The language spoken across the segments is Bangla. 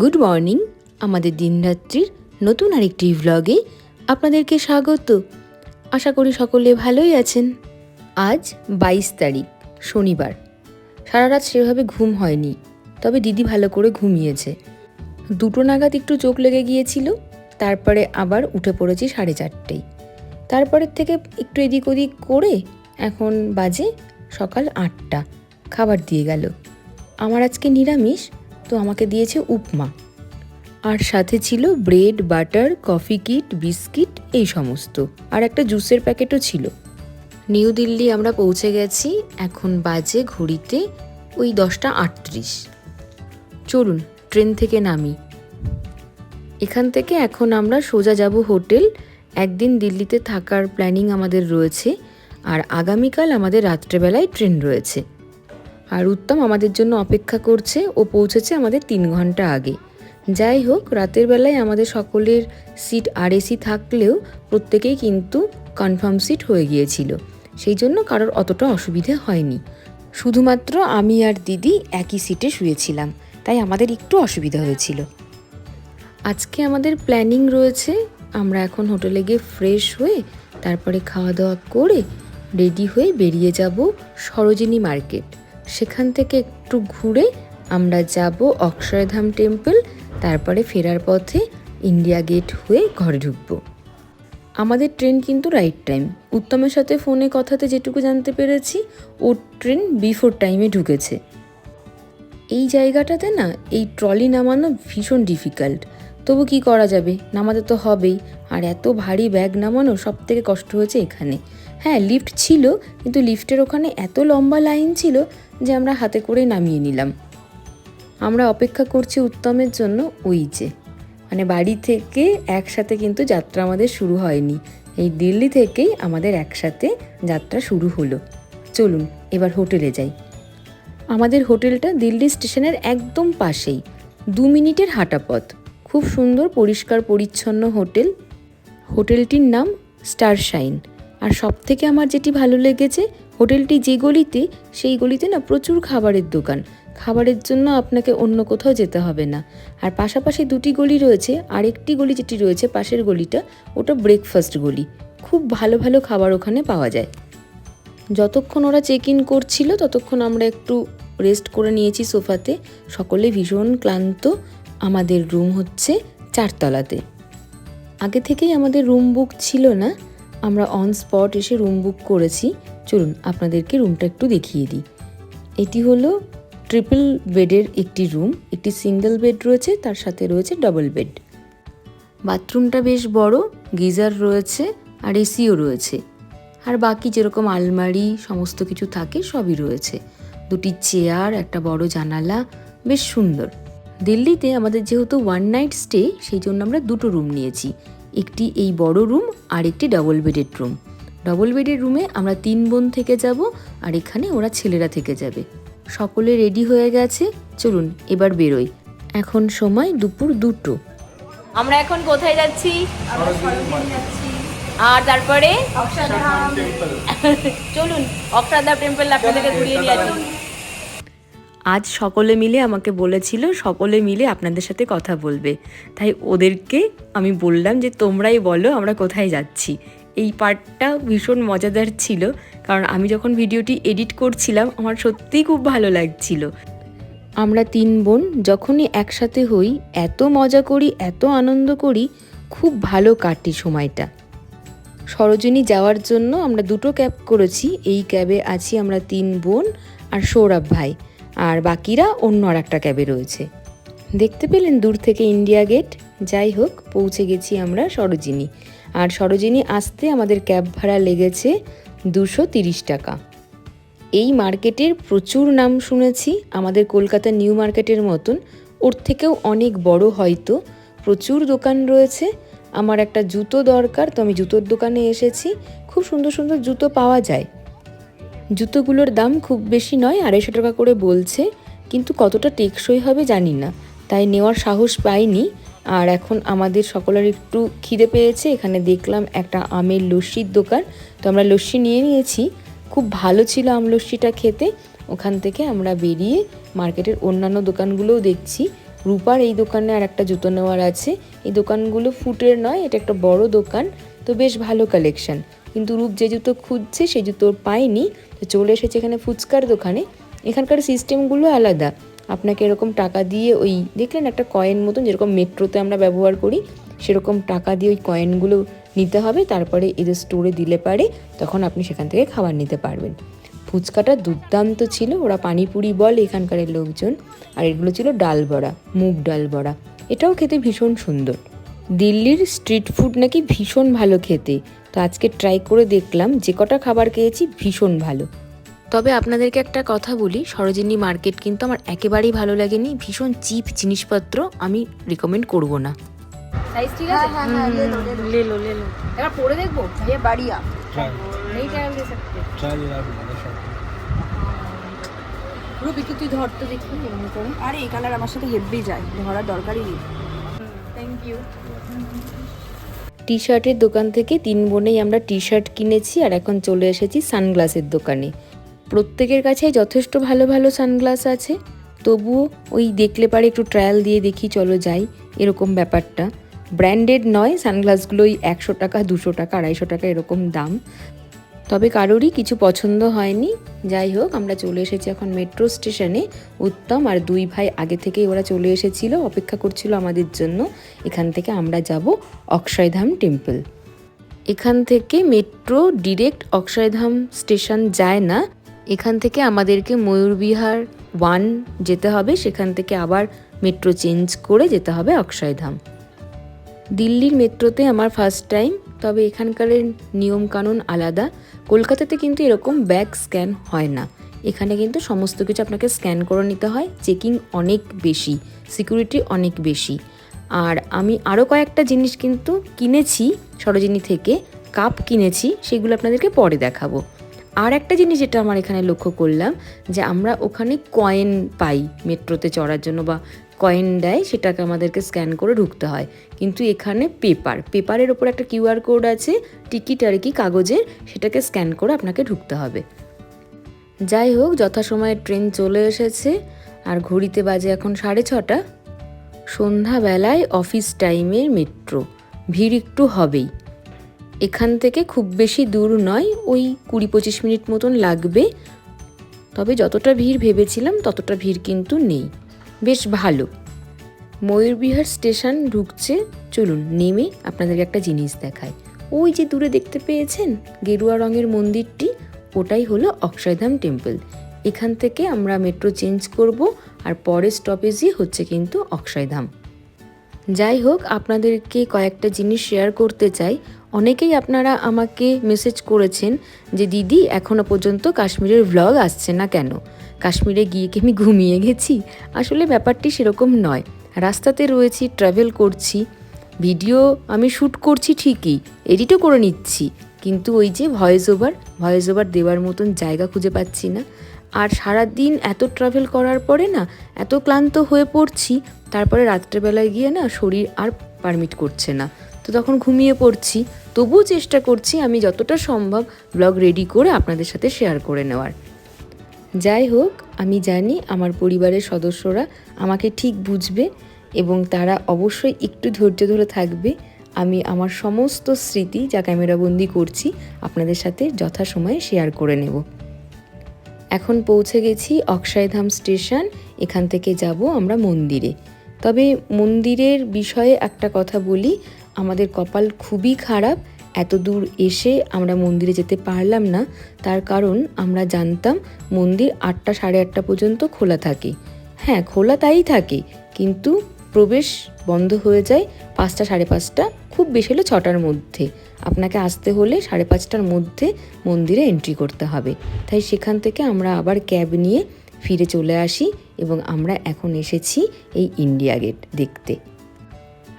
গুড মর্নিং, আমাদের দিনরাত্রির নতুন আরেকটি ভ্লগে আপনাদেরকে স্বাগত। আশা করি সকলে ভালোই আছেন। আজ বাইশ তারিখ, শনিবার। সারা রাত সেভাবে ঘুম হয়নি, তবে দিদি ভালো করে ঘুমিয়েছে। দুটো নাগাদ একটু চোখ লেগে গিয়েছিল, তারপরে আবার উঠে পড়েছি সাড়ে চারটেই তারপরের থেকে একটু এদিক ওদিক করে এখন বাজে সকাল আটটা, খাবার দিয়ে গেল। আমার আজকে নিরামিষ তো আমাকে দিয়েছে উপমা। আর সাথে ছিল bread, butter, coffee kit, biscuit, এই সমস্ত। আর একটা জুসের প্যাকেটও ছিল। নিউ দিল্লি আমরা পৌঁছে গেছি, এখন বাজে ঘড়িতে ওই দশটা আটত্রিশ। চলুন, ট্রেন থেকে নামি। এখান থেকে এখন আমরা সোজা যাব হোটেল। একদিন দিল্লিতে থাকার প্ল্যানিং আমাদের রয়েছে, আর আগামীকাল আমাদের রাত্রেবেলায় ট্রেন রয়েছে। আর উত্তম আমাদের জন্য অপেক্ষা করছে ও পৌঁছেছে আমাদের তিন ঘণ্টা আগে। যাই হোক, রাতের বেলায় আমাদের সকলের সিট আর এসি থাকলেও প্রত্যেকেই কিন্তু কনফার্ম সিট হয়ে গিয়েছিল। সেই জন্য কারোর অতটা অসুবিধে হয়নি। শুধুমাত্র আমি আর দিদি একই সিটে শুয়েছিলাম, তাই আমাদের একটু অসুবিধা হয়েছিল। আজকে আমাদের প্ল্যানিং রয়েছে, আমরা এখন হোটেলে গিয়ে ফ্রেশ হয়ে তারপরে খাওয়া দাওয়া করে রেডি হয়ে বেরিয়ে যাব সরোজিনী মার্কেট। সেখান থেকে একটু ঘুরে আমরা যাব অক্ষয়ধাম টেম্পল, তারপরে ফেরার পথে ইন্ডিয়া গেট হয়ে ঘরে ঢুকবো। আমাদের ট্রেন কিন্তু রাইট টাইম। উত্তমের সাথে ফোনে কথাতে যেটুকু জানতে পেরেছি, ওর ট্রেন বিফোর টাইমে ঢুকেছে। এই জায়গাটাতে না, এই ট্রলি নামানো ভীষণ ডিফিকাল্ট। তবু কি করা যাবে? নামাতে তো হবেই। আর এত ভারী ব্যাগ নামানো সব থেকে কষ্ট হয়েছে এখানে। হ্যাঁ লিফট ছিল, কিন্তু লিফটের ওখানে এত লম্বা লাইন ছিল যে আমরা হাতে করে নামিয়ে নিলাম। আমরা অপেক্ষা করছি উত্তমের জন্য ওই যে। মানে বাড়ি থেকে একসাথে কিন্তু যাত্রা আমাদের শুরু হয়নি। এই দিল্লি থেকেই আমাদের একসাথে যাত্রা শুরু হলো। চলুন, এবার হোটেলে যাই। আমাদের হোটেলটা দিল্লি স্টেশনের একদম পাশেই। দু মিনিটের হাঁটা পথ। খুব সুন্দর, পরিষ্কার, পরিচ্ছন্ন হোটেল। হোটেলটির নাম স্টার শাইন আর সব থেকে আমার যেটি ভালো লেগেছে হোটেলটি যে গলিতে, সেই গলিতে না প্রচুর খাবারের দোকান। খাবারের জন্য আপনাকে অন্য কোথাও যেতে হবে না। আর পাশাপাশি দুটি গলি রয়েছে, আরেকটি গলি যেটি রয়েছে পাশের গলিটা, ওটা ব্রেকফাস্ট গলি। খুব ভালো ভালো খাবার ওখানে পাওয়া যায়। যতক্ষণ ওরা চেক ইন করছিল, ততক্ষণ আমরা একটু রেস্ট করে নিয়েছি সোফাতে। সকলে ভীষণ ক্লান্ত। আমাদের রুম হচ্ছে চারতলাতে। আগে থেকেই আমাদের রুম বুক ছিল না। আমরা অন স্পট এসে রুম বুক করেছি। চলুন আপনাদেরকে রুমটা একটু দেখিয়ে দিই। এটি হলো ট্রিপল বেডের একটি রুম একটি সিঙ্গেল বেড রয়েছে, তার সাথে রয়েছে ডবল বেড বাথরুমটা বেশ বড়, গিজার রয়েছে, আর এসিও রয়েছে। আর বাকি যেরকম আলমারি, সমস্ত কিছু থাকে, সবই রয়েছে। দুটি চেয়ার, একটা বড় জানালা, বেশ সুন্দর। দিল্লিতে আমাদের যেহেতু ওয়ান নাইট স্টে সেই জন্য আমরা দুটো রুম নিয়েছি। একটি এই বড় রুম আর একটি ডাবল বেডের রুম ডবল বেডের রুমে আমরা তিন বোন থেকে যাব আর এখানে ওরা ছেলেরা থেকে যাবে। সকলে রেডি হয়ে গেছে চলুন এবার বেরোই। এখন সময় দুপুর দুটো। আমরা এখন কোথায় যাচ্ছি? আর তারপরে? চলুন অক্ষরাধাম টেম্পল আপনাদেরকে ঘুরিয়ে নিয়ে আসি। আজ সকলে মিলে আমাকে বলেছিল সকলে মিলে আপনাদের সাথে কথা বলবে। তাই ওদেরকে আমি বললাম যে তোমরাই বলো আমরা কোথায় যাচ্ছি। এই পার্টটা ভীষণ মজাদার ছিল। কারণ আমি যখন ভিডিওটি এডিট করছিলাম, আমার সত্যিই খুব ভালো লাগছিল। আমরা তিন বোন যখনই একসাথে হই, এত মজা করি, এত আনন্দ করি, খুব ভালো কাটি সময়টা। সরোজিনী যাওয়ার জন্য আমরা দুটো ক্যাব করেছি। এই ক্যাবে আছি আমরা তিন বোন আর সৌরভ ভাই। আর বাকিরা অন্য আর একটা ক্যাবে রয়েছে। দেখতে পেলেন দূর থেকে ইন্ডিয়া গেট? যাই হোক, পৌঁছে গেছি আমরা সরোজিনী। আর সরোজিনী আসতে আমাদের ক্যাব ভাড়া লেগেছে দুশো তিরিশ টাকা। এই মার্কেটের প্রচুর নাম শুনেছি, আমাদের কলকাতা নিউ মার্কেটের মতন। ওর থেকেও অনেক বড় হয়তো। প্রচুর দোকান রয়েছে। আমার একটা জুতো দরকার, তো আমি জুতোর দোকানে এসেছি। খুব সুন্দর সুন্দর জুতো পাওয়া যায়। জুতোগুলোর দাম খুব বেশি নয়, আড়াইশো টাকা করে বলছে। কিন্তু কতটা টেকসই হবে জানি না। তাই নেওয়ার সাহস পাইনি। আর এখন আমাদের সকলের একটু খিদে পেয়েছে, এখানে দেখলাম একটা আমের লস্যির দোকান। তো আমরা লস্যি নিয়ে নিয়েছি। খুব ভালো ছিল আম লস্যিটা খেতে। ওখান থেকে আমরা বেরিয়ে মার্কেটের অন্যান্য দোকানগুলোও দেখছি। রূপার এই দোকানে আর একটা জুতো নেওয়ার আছে। এই দোকানগুলো ফুটের নয়, এটা একটা বড় দোকান। তো বেশ ভালো কালেকশন কিন্তু রূপ যে জুতো খুঁজছে সেই জুতো পায়নি। তো চলে এসেছে এখানে ফুচকার দোকানে। এখানকার সিস্টেমগুলো আলাদা। আপনাকে এরকম টাকা দিয়ে ওই, দেখলেন একটা কয়েন মতন যেরকম মেট্রোতে আমরা ব্যবহার করি, সেরকম টাকা দিয়ে ওই কয়েনগুলো নিতে হবে, তারপরে এদের স্টোরে দিলে পারে, তখন আপনি সেখান থেকে খাবার নিতে পারবেন। ফুচকাটা দুর্দান্ত ছিল, ওরা পানিপুরি বলে এখানকার লোকজন, আর এগুলো ছিল ডাল বড়া, মুগ ডাল বড়া, এটাও খেতে ভীষণ সুন্দর। দিল্লির স্ট্রিট ফুড নাকি ভীষণ ভালো খেতে, তো আজকে ট্রাই করে দেখলাম, যে কটা খাবার খেয়েছি ভীষণ ভালো। তবে আপনাদেরকে একটা কথা বলি সরোজিনী মার্কেট কিন্তু আমার একেবারেই ভালো লাগেনি। ভীষণ চিপ জিনিসপত্র আমি রেকমেন্ড করব না। হ্যাঁ, হ্যাঁ, হ্যাঁ, এবার পরে দেখব? আরে কালার আমার সাথে যায় ধরার দরকারই নেই থ্যাংক ইউ টি শার্টের দোকান থেকে তিন বোনেই আমরা টি শার্ট কিনেছি আর এখন চলে এসেছি সানগ্লাসের দোকানে প্রত্যেকের কাছে যথেষ্ট ভালো ভালো সানগ্লাস আছে। তবুও ওই দেখলে পারে একটু ট্রায়াল দিয়ে দেখি, চলো যাই, এরকম ব্যাপারটা। ব্র্যান্ডেড নয় সানগ্লাসগুলো ওই একশো টাকা, দুশো টাকা, আড়াইশো টাকা এরকম দাম। তবে কারোরই কিছু পছন্দ হয়নি। যাই হোক, আমরা চলে এসেছি এখন মেট্রো স্টেশনে উত্তম আর দুই ভাই আগে থেকেই ওরা চলে এসেছিল, অপেক্ষা করছিল আমাদের জন্য। এখান থেকে আমরা যাব অক্ষয়ধাম টেম্পল এখান থেকে মেট্রো ডিরেক্ট অক্ষয়ধাম স্টেশন যায় না। এখান থেকে আমাদেরকে ময়ূরবিহার ওয়ান যেতে হবে, সেখান থেকে আবার মেট্রো চেঞ্জ করে যেতে হবে অক্ষয়ধাম দিল্লির মেট্রোতে আমার ফার্স্ট টাইম তবে এখানকার নিয়মকানুন আলাদা। কলকাতাতে কিন্তু এরকম ব্যাগ স্ক্যান হয় না। এখানে কিন্তু সমস্ত কিছু আপনাকে স্ক্যান করে নিতে হয় চেকিং অনেক বেশি সিকিউরিটি অনেক বেশি। আর আমি আরও কয়েকটা জিনিস কিন্তু কিনেছি, সরোজিনী থেকে কাপ কিনেছি, সেগুলো আপনাদেরকে পরে দেখাবো। আর একটা জিনিস যেটা আমার এখানে লক্ষ্য করলাম, যে আমরা ওখানে কয়েন পাই মেট্রোতে চড়ার জন্য বা কয়েন দেয়, সেটাকে আমাদেরকে স্ক্যান করে ঢুকতে হয়। কিন্তু এখানে পেপার পেপারের ওপর একটা কিউআর কোড আছে টিকিট আর কি কাগজের, সেটাকে স্ক্যান করে আপনাকে ঢুকতে হবে। যাই হোক, যথাসময়ে ট্রেন চলে এসেছে, আর ঘড়িতে বাজে এখন সাড়ে ছটা। সন্ধ্যাবেলায় অফিস টাইমের মেট্রো, ভিড় একটু হবেই। এখান থেকে খুব বেশি দূর নয়, ওই কুড়ি পঁচিশ মিনিট মতন লাগবে। তবে যতটা ভিড় ভেবেছিলাম, ততটা ভিড় কিন্তু নেই। বেশ ভালো। ময়ূরবিহার স্টেশন ঢুকছে। চলুন, নেমে আপনাদেরকে একটা জিনিস দেখায় ওই যে দূরে দেখতে পেয়েছেন, গেরুয়া রঙের মন্দিরটি, ওটাই হলো অক্ষয়ধাম টেম্পল। এখান থেকে আমরা মেট্রো চেঞ্জ করব, আর পরের স্টপেজই হচ্ছে কিন্তু অক্ষয়ধাম। যাই হোক, আপনাদেরকে কয়েকটা জিনিস শেয়ার করতে চাই। অনেকেই আপনারা আমাকে মেসেজ করেছেন যে, দিদি এখনও পর্যন্ত কাশ্মীরের ভ্লগ আসছে না কেন? কাশ্মীরে গিয়ে কি আমি ঘুমিয়ে গেছি? আসলে ব্যাপারটি সেরকম নয়। রাস্তাতে রয়েছি ট্রাভেল করছি ভিডিও আমি শ্যুট করছি ঠিকই এডিটও করে নিচ্ছি, কিন্তু ওই যে ভয়েস ওভার ভয়েস ওভার দেওয়ার মতন জায়গা খুঁজে পাচ্ছি না। আর সারা দিন এত ট্রাভেল করার পরে না, এত ক্লান্ত হয়ে পড়ছি, তারপরে রাত্রেবেলায় গিয়ে না শরীর আর পারমিট করছে না। তো তখন ঘুমিয়ে পড়ছি। তবুও চেষ্টা করছি আমি যতটা সম্ভব ব্লগ রেডি করে আপনাদের সাথে শেয়ার করে নেওয়ার। যাই হোক, আমি জানি আমার পরিবারের সদস্যরা আমাকে ঠিক বুঝবে এবং তারা অবশ্যই একটু ধৈর্য ধরে থাকবে। আমি আমার সমস্ত স্মৃতি যা ক্যামেরাবন্দি করছি আপনাদের সাথে যথাসময়ে শেয়ার করে নেব। এখন পৌঁছে গেছি অক্ষয়ধাম স্টেশন, এখান থেকে যাব আমরা মন্দিরে। তবে মন্দিরের বিষয়ে একটা কথা বলি আমাদের কপাল খুবই খারাপ, এত দূর এসে আমরা মন্দিরে যেতে পারলাম না। তার কারণ আমরা জানতাম মন্দির আটটা সাড়ে আটটা পর্যন্ত খোলা থাকে। হ্যাঁ খোলা তাই থাকে, কিন্তু প্রবেশ বন্ধ হয়ে যায় পাঁচটা সাড়ে পাঁচটা, খুব বেশি হলে ছটার মধ্যে। আপনাকে আসতে হলে সাড়ে পাঁচটার মধ্যে মন্দিরে এন্ট্রি করতে হবে। তাই সেখান থেকে আমরা আবার ক্যাব নিয়ে ফিরে চলে আসি এবং আমরা এখন এসেছি এই ইন্ডিয়া গেট দেখতে।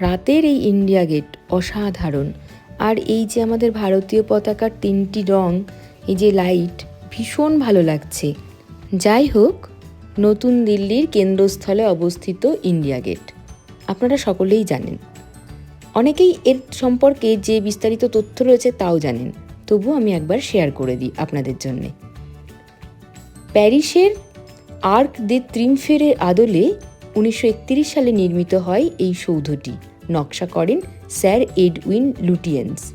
রাতের এই ইন্ডিয়া গেট অসাধারণ। আর এই যে আমাদের ভারতীয় পতাকার তিনটি রং, এই যে লাইট, ভীষণ ভালো লাগছে। যাই হোক, নতুন দিল্লির কেন্দ্রস্থলে অবস্থিত ইন্ডিয়া গেট। আপনারা সকলেই জানেন। অনেকেই এর সম্পর্কে যে বিস্তারিত তথ্য রয়েছে তাও জানেন। তবু আমি একবার শেয়ার করে দিই আপনাদের জন্যে। প্যারিসের আর্ক দে ত্রিমফেরের আদলে উনিশশো সালে নির্মিত হয় এই সৌধটি। নকশা করেন স্যার এডউইন লুটিয়েন্স।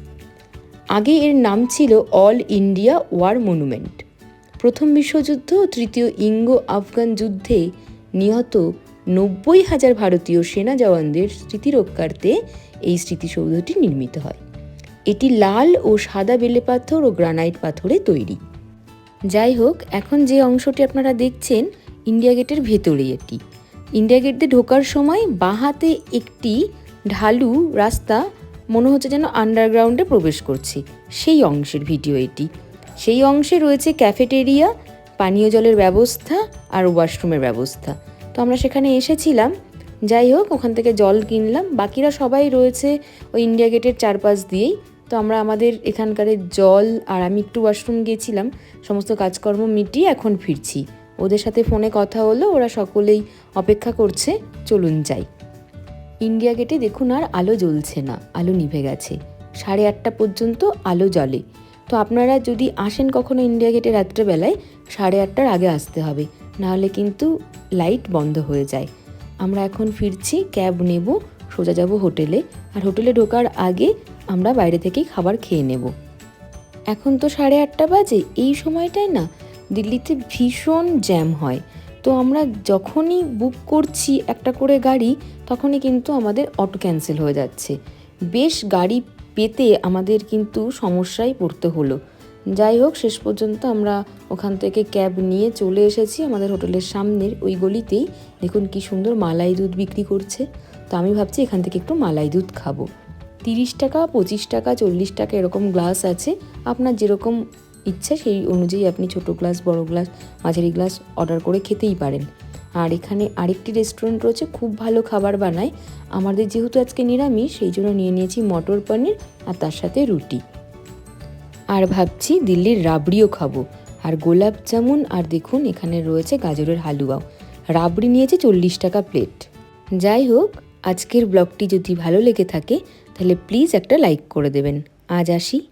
আগে এর নাম ছিল অল ইন্ডিয়া ওয়ার মনুমেন্ট। প্রথম বিশ্বযুদ্ধ তৃতীয় ইঙ্গো আফগান যুদ্ধে নিহত নব্বই হাজার ভারতীয় সেনা জওয়ানদের স্মৃতিরক্ষার্থে এই স্মৃতিসৌধটি নির্মিত হয়। এটি লাল ও সাদা বেলে পাথর ও গ্রানাইট পাথরে তৈরি। যাই হোক, এখন যে অংশটি আপনারা দেখছেন, ইন্ডিয়া গেটের ভেতরেই এটি। ইন্ডিয়া গেট দিয়ে ঢোকার সময় বাঁহাতে একটি ঢালু রাস্তা মনে হচ্ছে যেন আন্ডারগ্রাউন্ডে প্রবেশ করছি। সেই অংশের ভিডিও এটি। সেই অংশে রয়েছে ক্যাফেটেরিয়া পানীয় জলের ব্যবস্থা আর ওয়াশরুমের ব্যবস্থা। তো আমরা সেখানে এসেছিলাম। যাই হোক, ওখান থেকে জল কিনলাম। বাকিরা সবাই রয়েছে ওই ইন্ডিয়া গেটের চারপাশ দিয়েই। তো আমরা আমাদের এখানকারের জল আর আমি একটু ওয়াশরুম গিয়েছিলাম সমস্ত কাজকর্ম মিটিয়ে এখন ফিরছি। ওদের সাথে ফোনে কথা হলো, ওরা সকলেই অপেক্ষা করছে, চলুন যাই। ইন্ডিয়া গেটে দেখুন আর আলো জ্বলছে না, আলো নিভে গেছে। সাড়ে আটটা পর্যন্ত আলো জ্বলে। তো আপনারা যদি আসেন কখনো ইন্ডিয়া গেটে রাত্রেবেলায়, সাড়ে আটটার আগে আসতে হবে, নাহলে কিন্তু লাইট বন্ধ হয়ে যায়। আমরা এখন ফিরছি, ক্যাব নেব, সোজা যাব হোটেলে, আর হোটেলে ঢোকার আগে আমরা বাইরে থেকেই খাবার খেয়ে নেব। এখন তো সাড়ে আটটা বাজে, এই সময়টায় না দিল্লিতে ভীষণ জ্যাম হয়। তো আমরা যখনই বুক করছি একটা করে গাড়ি, তখনই কিন্তু আমাদের অটো ক্যান্সেল হয়ে যাচ্ছে। বেশ গাড়ি পেতে আমাদের কিন্তু সমস্যায় পড়তে হলো। যাই হোক, শেষ পর্যন্ত আমরা ওখান থেকে ক্যাব নিয়ে চলে এসেছি আমাদের হোটেলের সামনের ওই গলিতেই। দেখুন কি সুন্দর মালাই দুধ বিক্রি করছে। তো আমি ভাবছি এখান থেকে একটু মালাই দুধ খাব। তিরিশ টাকা, পঁচিশ টাকা, চল্লিশ টাকা এরকম গ্লাস আছে। আপনার যেরকম ইচ্ছা, সেই অনুযায়ী আপনি ছোট গ্লাস, বড় গ্লাস মাঝারি গ্লাস অর্ডার করে খেতেই পারেন। আর এখানে আরেকটি রেস্টুরেন্ট রয়েছে, খুব ভালো খাবার বানায়। আমাদের যেহেতু আজকে নিরামিষ, সেই জন্য নিয়ে নিয়েছি মটর পনির আর তার সাথে রুটি। আর ভাবছি দিল্লির রাবড়িও খাব। আর গোলাপ জামুন, আর দেখুন এখানে রয়েছে গাজরের হালুয়াও। রাবড়ি নিয়েছে চল্লিশ টাকা প্লেট যাই হোক, আজকের ব্লগটি যদি ভালো লেগে থাকে, তাহলে প্লিজ একটা লাইক করে দেবেন। আজ আসি।